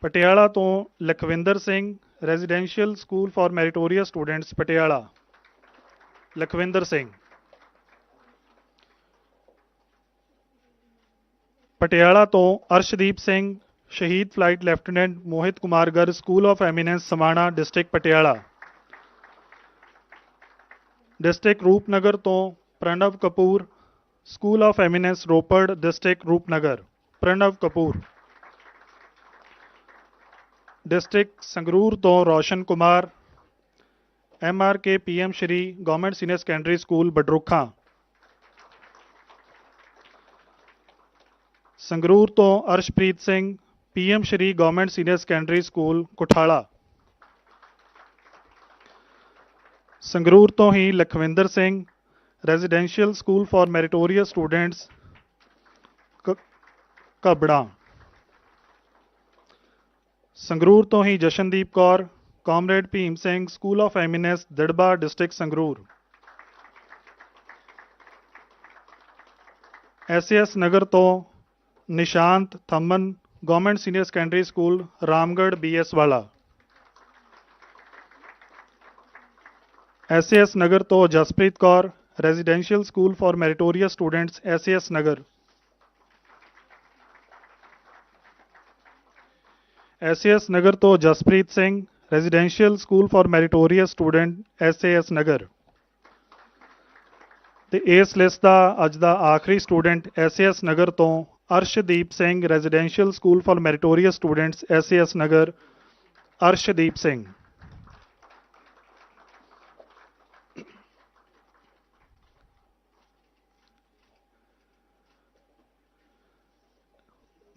Patiala ਤੋਂ Lakhvinder Singh residential school for meritorious students Patiala Lakhvinder Singh Patiala ਤੋਂ ਅਰਸ਼ਦੀਪ ਸਿੰਘ ਸ਼ਹੀਦ flight lieutenant Mohit Kumar Gar school of eminence Samana district Patiala district Rupnagar ਤੋਂ Pranav Kapoor school of eminence Ropar district Rupnagar Pranav Kapoor district Sangrur ਤੋਂ Roshan Kumar M R K P M Shri government senior secondary school Badrukhan Sangrur ਤੋਂ Arshpreet Singh P M Shri government senior secondary school Kuthala Sangrur ਤੋਂ ਹੀ Lakhvinder Singh residential school for meritorious students Kabra Sangrur ਤੋਂ ਹੀ Jashandeep Kaur, comrade Bhim Singh school of eminence Darba district Sangrur. SS Nagar ਤੋਂ Nishant Thamman government senior secondary school Ramgarh BS Wala. SS Nagar ਤੋਂ Jaspreet Kaur residential school for meritorious students SS Nagar. SS Nagar ਤੋਂ Jaspreet Singh residential school for meritorious student SAS Nagar ਤੇ ਇਸ list ਦਾ ਅੱਜ ਦਾ ਆਖਰੀ student SAS Nagar ਤੋਂ Arshdeep Singh residential school for meritorious students SAS Nagar Arshdeep Singh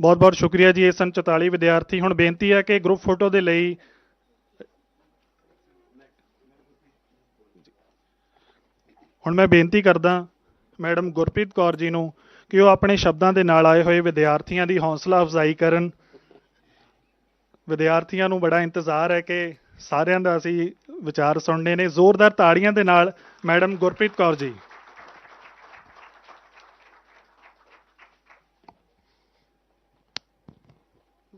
ਬਹੁਤ ਬਹੁਤ ਸ਼ੁਕਰੀਆ ਜੀ, ਇਹ ਸਨ 44 ਵਿਦਿਆਰਥੀ। ਹੁਣ ਬੇਨਤੀ ਹੈ ਕਿ ਗਰੁੱਪ ਫੋਟੋ ਦੇ ਲਈ ਹੁਣ ਮੈਂ ਬੇਨਤੀ ਕਰਦਾ ਮੈਡਮ ਗੁਰਪ੍ਰੀਤ ਕੌਰ ਜੀ ਨੂੰ ਕਿ ਉਹ ਆਪਣੇ ਸ਼ਬਦਾਂ ਦੇ ਨਾਲ ਆਏ ਹੋਏ ਵਿਦਿਆਰਥੀਆਂ ਦੀ ਹੌਸਲਾ ਅਫਜ਼ਾਈ ਕਰਨ। ਵਿਦਿਆਰਥੀਆਂ ਨੂੰ ਬੜਾ ਇੰਤਜ਼ਾਰ ਹੈ ਕਿ ਸਾਰਿਆਂ ਦਾ ਅਸੀਂ ਵਿਚਾਰ ਸੁਣਨੇ ਨੇ। ਜ਼ੋਰਦਾਰ ਤਾੜੀਆਂ ਦੇ ਨਾਲ ਮੈਡਮ ਗੁਰਪ੍ਰੀਤ ਕੌਰ ਜੀ।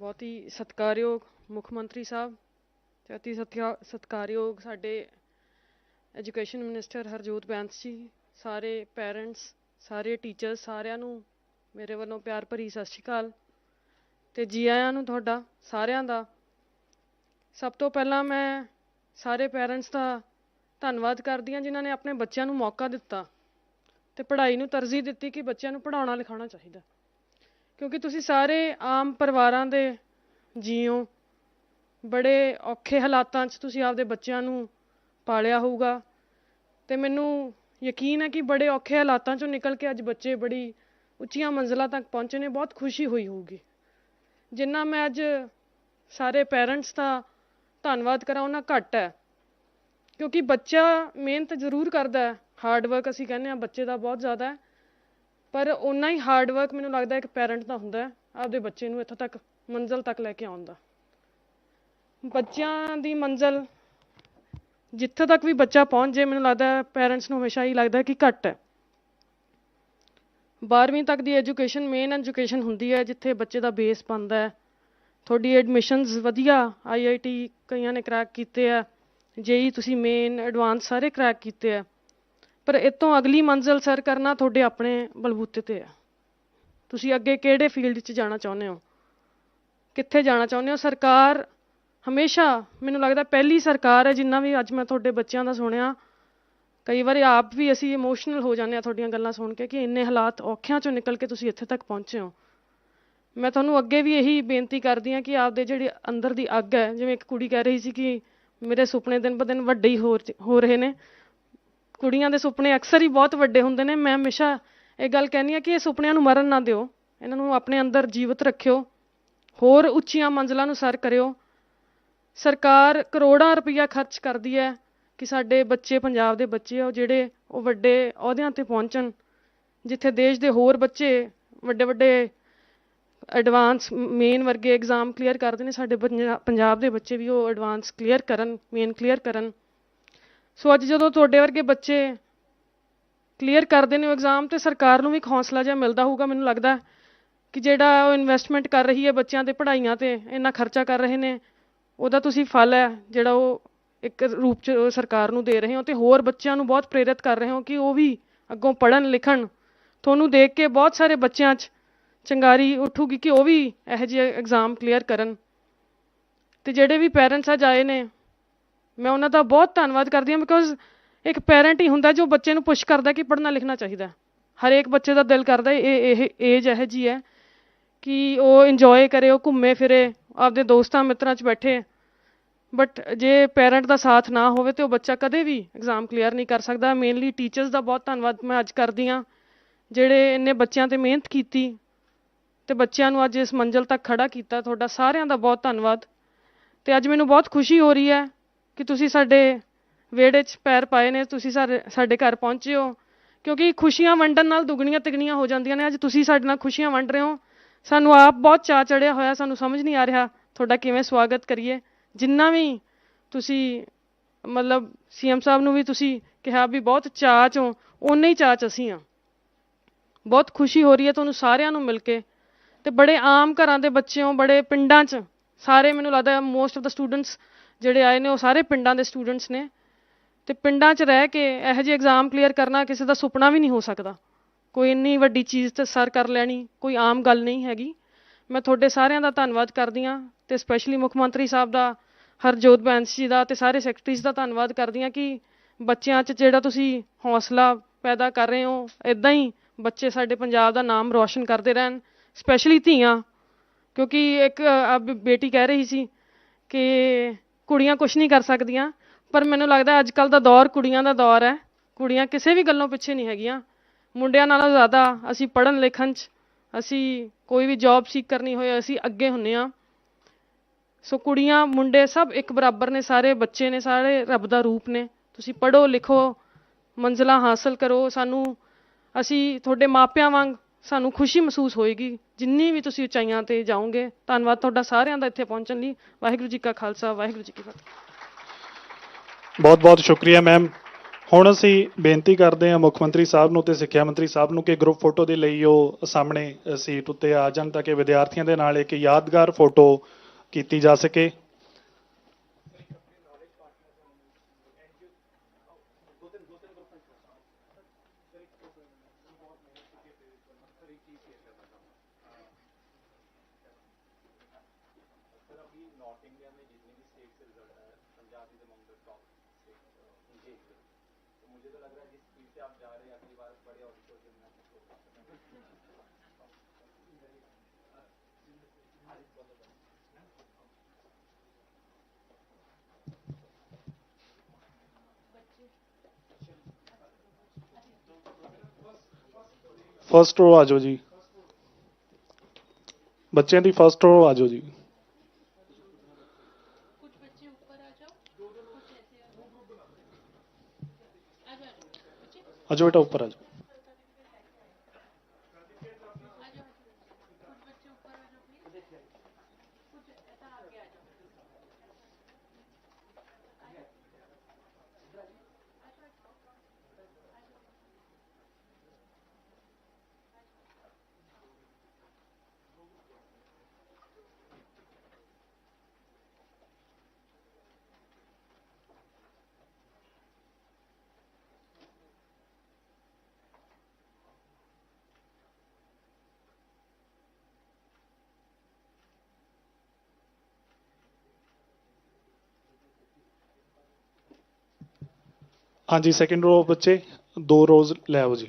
ਬਹੁਤ ਹੀ ਸਤਿਕਾਰਯੋਗ ਮੁੱਖ ਮੰਤਰੀ ਸਾਹਿਬ ਤੇ ਅਤੀ ਸਤਿਕਾ- ਸਤਿਕਾਰਯੋਗ ਸਾਡੇ ਐਜੂਕੇਸ਼ਨ ਮਿਨਿਸਟਰ ਹਰਜੋਤ ਬੈਂਸ ਜੀ, ਸਾਰੇ ਪੇਰੈਂਟਸ, ਸਾਰੇ ਟੀਚਰਸ, ਸਾਰਿਆਂ ਨੂੰ ਮੇਰੇ ਵੱਲੋਂ ਪਿਆਰ ਭਰੀ ਸਤਿ ਸ਼੍ਰੀ ਅਕਾਲ। ਤੇ ਜੀ ਆਇਆਂ ਨੂੰ ਤੁਹਾਡਾ, ਸਾਰਿਆਂ ਦਾ। ਸਭ ਤੋਂ ਪਹਿਲਾਂ ਮੈਂ ਸਾਰੇ ਪੇਰੈਂਟਸ ਦਾ ਧੰਨਵਾਦ ਕਰਦੀ ਹਾਂ ਜਿਨ੍ਹਾਂ ਨੇ ਆਪਣੇ ਬੱਚਿਆਂ ਨੂੰ ਮੌਕਾ ਦਿੱਤਾ ਤੇ ਪੜ੍ਹਾਈ ਨੂੰ ਤਰਜੀਹ ਦਿੱਤੀ ਕਿ ਬੱਚਿਆਂ ਨੂੰ ਪੜ੍ਹਾਉਣਾ ਲਿਖਾਉਣਾ ਚਾਹੀਦਾ। ਕਿਉਂਕਿ ਤੁਸੀਂ ਸਾਰੇ ਆਮ ਪਰਿਵਾਰਾਂ ਦੇ ਜੀਓ। ਬੜੇ ਔਖੇ ਹਾਲਾਤਾਂ 'ਚ ਤੁਸੀਂ ਆਪਦੇ ਬੱਚਿਆਂ ਨੂੰ ਪਾਲਿਆ ਹੋਊਗਾ। ਤੇ ਮੈਨੂੰ ਯਕੀਨ ਹੈ ਕਿ ਬੜੇ ਔਖੇ ਹਾਲਾਤਾਂ 'ਚੋਂ ਨਿਕਲ ਕੇ ਅੱਜ ਬੱਚੇ ਬੜੀ ਉੱਚੀਆਂ ਮੰਜ਼ਿਲਾਂ ਤੱਕ ਪਹੁੰਚੇ ਨੇ, ਬਹੁਤ ਖੁਸ਼ੀ ਹੋਈ ਹੋਊਗੀ। ਜਿੰਨਾ ਮੈਂ ਅੱਜ ਸਾਰੇ ਪੇਰੈਂਟਸ ਦਾ ਧੰਨਵਾਦ ਕਰਾਂ, ਉਹਨਾਂ ਘੱਟ ਹੈ। ਕਿਉਂਕਿ ਬੱਚਾ ਮਿਹਨਤ ਜ਼ਰੂਰ ਕਰਦਾ ਹੈ। ਹਾਰਡ ਵਰਕ ਅਸੀਂ ਕਹਿੰਦੇ ਆ ਬੱਚੇ ਦਾ ਬਹੁਤ ਜ਼ਿਆਦਾ ਹੈ। ਪਰ ਓਨਾ ਹੀ ਹਾਰਡ ਵਰਕ ਮੈਨੂੰ ਲੱਗਦਾ ਇੱਕ ਪੈਰੈਂਟ ਦਾ ਹੁੰਦਾ ਹੈ, ਆਪਦੇ ਬੱਚੇ ਨੂੰ ਇੱਥੋਂ ਤੱਕ, ਮੰਜ਼ਲ ਤੱਕ ਲੈ ਕੇ ਆਉਣ ਦਾ। ਬੱਚਿਆਂ ਦੀ ਮੰਜ਼ਲ ਜਿੱਥੇ ਤੱਕ ਵੀ ਬੱਚਾ ਪਹੁੰਚ ਜੇ ਮੈਨੂੰ ਲੱਗਦਾ ਪੈਰੈਂਟਸ ਨੂੰ ਹਮੇਸ਼ਾ ਹੀ ਲੱਗਦਾ ਕਿ ਘੱਟ ਹੈ। 12ਵੀਂ ਤੱਕ ਦੀ ਐਜੂਕੇਸ਼ਨ ਮੇਨ ਐਜੂਕੇਸ਼ਨ ਹੁੰਦੀ ਹੈ, ਜਿੱਥੇ ਬੱਚੇ ਦਾ ਬੇਸ ਬਣਦਾ ਹੈ। ਤੁਹਾਡੀ ਐਡਮਿਸ਼ਨਸ ਵਧੀਆ ਆਈਆਈਟੀ ਕਈਆਂ ਨੇ ਕ੍ਰੈਕ ਕੀਤੇ ਆ ਜੇਈ ਤੁਸੀਂ ਮੇਨ ਐਡਵਾਂਸ ਸਾਰੇ ਕ੍ਰੈਕ ਕੀਤੇ ਆ। ਪਰ ਇਹ ਤੋਂ ਅਗਲੀ ਮੰਜ਼ਿਲ ਸਰ ਕਰਨਾ ਤੁਹਾਡੇ ਆਪਣੇ ਬਲਬੂਤੇ ਤੇ ਆ। ਤੁਸੀਂ ਅੱਗੇ ਕਿਹੜੇ ਫੀਲਡ 'ਚ ਜਾਣਾ ਚਾਹੁੰਦੇ ਹੋ? ਕਿੱਥੇ ਜਾਣਾ ਚਾਹੁੰਦੇ ਹੋ? ਸਰਕਾਰ ਹਮੇਸ਼ਾ ਮੈਨੂੰ ਲੱਗਦਾ ਪਹਿਲੀ ਸਰਕਾਰ ਹੈ ਜਿੰਨਾ ਵੀ ਅੱਜ ਮੈਂ ਤੁਹਾਡੇ ਬੱਚਿਆਂ ਦਾ ਸੁਣਿਆ। ਕਈ ਵਾਰੀ ਆਪ ਵੀ ਅਸੀਂ ਇਮੋਸ਼ਨਲ ਹੋ ਜਾਂਦੇ ਆ ਤੁਹਾਡੀਆਂ ਗੱਲਾਂ ਸੁਣ ਕੇ ਕਿ ਇੰਨੇ ਹਾਲਾਤ ਔਖਿਆਂ ਚੋਂ ਨਿਕਲ ਕੇ ਤੁਸੀਂ ਇੱਥੇ ਤੱਕ ਪਹੁੰਚੇ ਹੋ। ਮੈਂ ਤੁਹਾਨੂੰ ਅੱਗੇ ਵੀ ਇਹੀ ਬੇਨਤੀ ਕਰਦੀ ਹਾਂ ਕਿ ਆਪਦੇ ਜਿਹੜੀ ਅੰਦਰ ਦੀ ਅੱਗ ਹੈ, ਜਿਵੇਂ ਇੱਕ ਕੁੜੀ ਕਹਿ ਰਹੀ ਸੀ ਕਿ ਮੇਰੇ ਸੁਪਨੇ ਦਿਨ ਬ ਦਿਨ ਵੱਡੇ ਹੀ ਹੋ ਹੋ ਰਹੇ ਨੇ। ਕੁੜੀਆਂ ਦੇ ਸੁਪਨੇ ਅਕਸਰ ਹੀ ਬਹੁਤ ਵੱਡੇ ਹੁੰਦੇ ਨੇ। ਮੈਂ ਹਮੇਸ਼ਾ ਇਹ ਗੱਲ ਕਹਿੰਦੀ ਹਾਂ ਕਿ ਇਹ ਸੁਪਨਿਆਂ ਨੂੰ ਮਰਨ ਨਾ ਦਿਓ। ਇਹਨਾਂ ਨੂੰ ਆਪਣੇ ਅੰਦਰ ਜੀਵਤ ਰੱਖਿਓ। ਹੋਰ ਉੱਚੀਆਂ ਮੰਜ਼ਲਾਂ ਨੂੰ ਸਰ ਕਰਿਓ। ਸਰਕਾਰ ਕਰੋੜਾਂ ਰੁਪਈਆ ਖਰਚ ਕਰਦੀ ਹੈ ਕਿ ਸਾਡੇ ਬੱਚੇ, ਪੰਜਾਬ ਦੇ ਬੱਚੇ ਆ, ਉਹ ਜਿਹੜੇ ਉਹ ਵੱਡੇ ਅਹੁਦਿਆਂ ਤੇ ਪਹੁੰਚਣ, ਜਿੱਥੇ ਦੇਸ਼ ਦੇ ਹੋਰ ਬੱਚੇ ਵੱਡੇ ਵੱਡੇ ਐਡਵਾਂਸ ਮੇਨ ਵਰਗੇ ਐਗਜ਼ਾਮ ਕਲੀਅਰ ਕਰਦੇ ਨੇ, ਸਾਡੇ ਪੰਜਾ- ਪੰਜਾਬ ਦੇ ਬੱਚੇ ਵੀ ਉਹ ਐਡਵਾਂਸ ਕਲੀਅਰ ਕਰਨ ਮੇਨ ਕਲੀਅਰ ਕਰਨ। ਸੋ ਅੱਜ ਜਦੋਂ ਤੁਹਾਡੇ ਵਰਗੇ ਬੱਚੇ ਕਲੀਅਰ ਕਰਦੇ ਨੇ ਉਹ ਐਗਜ਼ਾਮ ਤੇ ਸਰਕਾਰ ਨੂੰ ਵੀ ਇੱਕ ਹੌਸਲਾ ਜਿਹਾ ਮਿਲਦਾ ਹੋਊਗਾ, ਮੈਨੂੰ ਲੱਗਦਾ ਕਿ ਜਿਹੜਾ ਉਹ ਇਨਵੈਸਟਮੈਂਟ ਕਰ ਰਹੀ ਹੈ ਬੱਚਿਆਂ ਦੇ ਪੜ੍ਹਾਈਆਂ ਤੇ, ਇੰਨਾ ਖਰਚਾ ਕਰ ਰਹੇ ਨੇ, ਉਹਦਾ ਤੁਸੀਂ ਫਲ ਹੈ ਜਿਹੜਾ ਉਹ ਇੱਕ ਰੂਪ ਚ ਸਰਕਾਰ ਨੂੰ ਦੇ ਰਹੇ ਹੋ ਤੇ ਹੋਰ ਬੱਚਿਆਂ ਨੂੰ ਬਹੁਤ ਪ੍ਰੇਰਿਤ ਕਰ ਰਹੇ ਹੋ ਕਿ ਉਹ ਵੀ ਅੱਗੋਂ ਪੜ੍ਹਨ ਲਿਖਣ। ਤੁਹਾਨੂੰ ਦੇਖ ਕੇ ਬਹੁਤ ਸਾਰੇ ਬੱਚਿਆਂ 'ਚ ਚੰਗਾਰੀ ਉੱਠੂਗੀ ਕਿ ਉਹ ਵੀ ਇਹੋ ਜਿਹੇ ਐਗਜ਼ਾਮ ਕਲੀਅਰ ਕਰਨ। ਤੇ ਜਿਹੜੇ ਵੀ ਪੇਰੈਂਟਸ ਅੱਜ ਆਏ ਨੇ ਮੈਂ ਉਹਨਾਂ ਦਾ ਬਹੁਤ ਧੰਨਵਾਦ ਕਰਦੀ ਹਾਂ ਬਿਕੋਜ਼ ਇੱਕ ਪੈਰੈਂਟ ਹੀ ਹੁੰਦਾ ਜੋ ਬੱਚੇ ਨੂੰ ਪੁਸ਼ ਕਰਦਾ ਕਿ ਪੜ੍ਹਨਾ ਲਿਖਣਾ ਚਾਹੀਦਾ। ਹਰੇਕ ਬੱਚੇ ਦਾ ਦਿਲ ਕਰਦਾ ਇਹ ਇਹ ਏਜ ਇਹੋ ਜੀ ਹੈ ਕਿ ਉਹ ਇੰਜੋਏ ਕਰੇ, ਉਹ ਘੁੰਮੇ ਫਿਰੇ, ਆਪਦੇ ਦੋਸਤਾਂ ਮਿੱਤਰਾਂ 'ਚ ਬੈਠੇ। ਬਟ ਜੇ ਪੈਰੈਂਟ ਦਾ ਸਾਥ ਨਾ ਹੋਵੇ ਤੇ ਉਹ ਬੱਚਾ ਕਦੇ ਵੀ ਐਗਜ਼ਾਮ ਕਲੀਅਰ ਨਹੀਂ ਕਰ ਸਕਦਾ। ਮੇਨਲੀ ਟੀਚਰਸ ਦਾ ਬਹੁਤ ਧੰਨਵਾਦ ਮੈਂ ਅੱਜ ਕਰਦੀ ਹਾਂ, ਜਿਹੜੇ ਇੰਨੇ ਬੱਚਿਆਂ ਤੇ ਮਿਹਨਤ ਕੀਤੀ ਤੇ ਬੱਚਿਆਂ ਨੂੰ ਅੱਜ ਇਸ ਮੰਜ਼ਲ ਤੱਕ ਖੜਾ ਕੀਤਾ। ਤੁਹਾਡਾ ਸਾਰਿਆਂ ਦਾ ਬਹੁਤ ਧੰਨਵਾਦ। ਤੇ ਅੱਜ ਮੈਨੂੰ ਬਹੁਤ ਖੁਸ਼ੀ ਹੋ ਰਹੀ ਹੈ ਕਿ ਤੁਸੀਂ ਸਾਡੇ ਵਿਹੜੇ 'ਚ ਪੈਰ ਪਾਏ ਨੇ, ਤੁਸੀਂ ਸਾਡੇ ਸਾਡੇ ਘਰ ਪਹੁੰਚੇ ਹੋ। ਕਿਉਂਕਿ ਖੁਸ਼ੀਆਂ ਵੰਡਣ ਨਾਲ ਦੁੱਗਣੀਆਂ ਤਿਗਣੀਆਂ ਹੋ ਜਾਂਦੀਆਂ ਨੇ। ਅੱਜ ਤੁਸੀਂ ਸਾਡੇ ਨਾਲ ਖੁਸ਼ੀਆਂ ਵੰਡ ਰਹੇ ਹੋ। ਸਾਨੂੰ ਆਪ ਬਹੁਤ ਚਾਅ ਚੜਿਆ ਹੋਇਆ, ਸਾਨੂੰ ਸਮਝ ਨਹੀਂ ਆ ਰਿਹਾ ਤੁਹਾਡਾ ਕਿਵੇਂ ਸਵਾਗਤ ਕਰੀਏ। ਜਿੰਨਾ ਵੀ ਤੁਸੀਂ, ਮਤਲਬ ਸੀਐਮ ਸਾਹਿਬ ਨੂੰ ਵੀ ਤੁਸੀਂ ਕਿਹਾ ਵੀ ਬਹੁਤ ਚਾਅ ਚੋਂ, ਓਨੇ ਹੀ ਚਾਅ ਚ ਅਸੀਂ ਆ ਬਹੁਤ ਖੁਸ਼ੀ ਹੋ ਰਹੀ ਹੈ ਤੁਹਾਨੂੰ ਸਾਰਿਆਂ ਨੂੰ ਮਿਲ ਕੇ। ਤੇ ਬੜੇ ਆਮ ਘਰਾਂ ਦੇ ਬੱਚਿਓ ਬੜੇ ਪਿੰਡਾਂ 'ਚ, ਸਾਰੇ ਮੈਨੂੰ ਲੱਗਦਾ ਮੋਸਟ ਆਫ ਦਾ ਸਟੂਡੈਂਟਸ ਜਿਹੜੇ ਆਏ ਨੇ ਉਹ ਸਾਰੇ ਪਿੰਡਾਂ ਦੇ ਸਟੂਡੈਂਟਸ ਨੇ। ਤੇ ਪਿੰਡਾਂ 'ਚ ਰਹਿ ਕੇ ਇਹੋ ਜਿਹੇ ਐਗਜ਼ਾਮ ਕਲੀਅਰ ਕਰਨਾ ਕਿਸੇ ਦਾ ਸੁਪਨਾ ਵੀ ਨਹੀਂ ਹੋ ਸਕਦਾ। ਕੋਈ ਇੰਨੀ ਵੱਡੀ ਚੀਜ਼ ਤੇ ਸਰ ਕਰ ਲੈਣੀ, ਕੋਈ ਆਮ ਗੱਲ ਨਹੀਂ ਹੈਗੀ। ਮੈਂ ਤੁਹਾਡੇ ਸਾਰਿਆਂ ਦਾ ਧੰਨਵਾਦ ਕਰਦੀ ਹਾਂ ਤੇ ਸਪੈਸ਼ਲੀ ਮੁੱਖ ਮੰਤਰੀ ਸਾਹਿਬ ਦਾ, ਹਰਜੋਤ ਬੈਂਸ ਜੀ ਦਾ ਤੇ ਸਾਰੇ ਸੈਕਟਰੀਜ਼ ਦਾ ਧੰਨਵਾਦ ਕਰਦੀ ਹਾਂ ਕਿ ਬੱਚਿਆਂ 'ਚ ਜਿਹੜਾ ਤੁਸੀਂ ਹੌਸਲਾ ਪੈਦਾ ਕਰ ਰਹੇ ਹੋ ਇਦਾਂ ਹੀ ਬੱਚੇ ਸਾਡੇ ਪੰਜਾਬ ਦਾ ਨਾਮ ਰੌਸ਼ਨ ਕਰਦੇ ਰਹਿਣ ਸਪੈਸ਼ਲੀ ਧੀਆਂ। ਕਿਉਂਕਿ ਇੱਕ ਬੇਟੀ ਕਹਿ ਰਹੀ ਸੀ ਕਿ ਕੁੜੀਆਂ ਕੁਝ ਨਹੀਂ ਕਰ ਸਕਦੀਆਂ। ਪਰ ਮੈਨੂੰ ਲੱਗਦਾ ਅੱਜ ਕੱਲ ਦਾ ਦੌਰ ਕੁੜੀਆਂ ਦਾ ਦੌਰ ਹੈ। ਕੁੜੀਆਂ ਕਿਸੇ ਵੀ ਗੱਲੋਂ ਪਿੱਛੇ ਨਹੀਂ ਹੈਗੀਆਂ। ਮੁੰਡਿਆਂ ਨਾਲੋਂ ਜ਼ਿਆਦਾ ਅਸੀਂ ਪੜ੍ਹਨ ਲਿਖਣ 'ਚ, ਅਸੀਂ ਕੋਈ ਵੀ ਜੌਬ ਸੀਕ ਕਰਨੀ ਹੋਏ, ਅਸੀਂ ਅੱਗੇ ਹੁੰਨੇ ਆ ਸੋ ਕੁੜੀਆਂ, ਮੁੰਡੇ ਸਭ ਇੱਕ ਬਰਾਬਰ ਨੇ, ਸਾਰੇ ਬੱਚੇ ਨੇ, ਸਾਰੇ ਰੱਬ ਦਾ ਰੂਪ ਨੇ। ਤੁਸੀਂ ਪੜ੍ਹੋ ਲਿਖੋ, ਮੰਜ਼ਲਾਂ ਹਾਸਲ ਕਰੋ। ਸਾਨੂੰ, ਅਸੀਂ ਤੁਹਾਡੇ ਮਾਪਿਆਂ ਵਾਂਗ ਸਾਨੂੰ ਖੁਸ਼ੀ ਮਹਿਸੂਸ ਹੋਏਗੀ। ਜਿੰਨੀ ਵੀ ਤੁਸੀਂ ਉਚਾਈਆਂ ਤੇ ਜਾਓਗੇ, ਧੰਨਵਾਦ ਤੁਹਾਡਾ ਸਾਰਿਆਂ ਦਾ ਇੱਥੇ ਪਹੁੰਚਣ ਲਈ। ਵਾਹਿਗੁਰੂ ਜੀ ਕਾ ਖਾਲਸਾ, ਵਾਹਿਗੁਰੂ ਜੀ ਕੀ ਫਤਿਹ। ਬਹੁਤ ਬਹੁਤ ਸ਼ੁਕਰੀਆ ਮੈਮ ਹੁਣ ਅਸੀਂ ਬੇਨਤੀ ਕਰਦੇ ਹਾਂ ਮੁੱਖ ਮੰਤਰੀ ਸਾਹਿਬ ਨੂੰ ਤੇ ਸਿੱਖਿਆ ਮੰਤਰੀ ਸਾਹਿਬ ਨੂੰ ਕਿ ਗਰੁੱਪ ਫੋਟੋ ਦੇ ਲਈ ਉਹ ਸਾਹਮਣੇ ਸੀਟ ਉੱਤੇ ਆ ਜਾਣ ਤਾਂ ਕਿ ਵਿਦਿਆਰਥੀਆਂ ਦੇ ਨਾਲ ਇੱਕ ਯਾਦਗਾਰ ਫੋਟੋ ਕੀਤੀ ਜਾ ਸਕੇ। ਫਰਸਟ ਰੋ ਆ ਜਾਓ ਜੀ। ਬੱਚਿਆਂ ਦੀ ਫਰਸਟ ਰੋ ਆ ਜਾਓ ਜੀ। ਆ ਜਾਓ ਬੇਟਾ ਉੱਪਰ ਆ ਜਾਓ। ਹਾਂਜੀ ਸੈਕਿੰਡ ਰੋ ਬੱਚੇ ਦੋ ਰੋਜ਼ ਲੈ ਆਓ ਜੀ।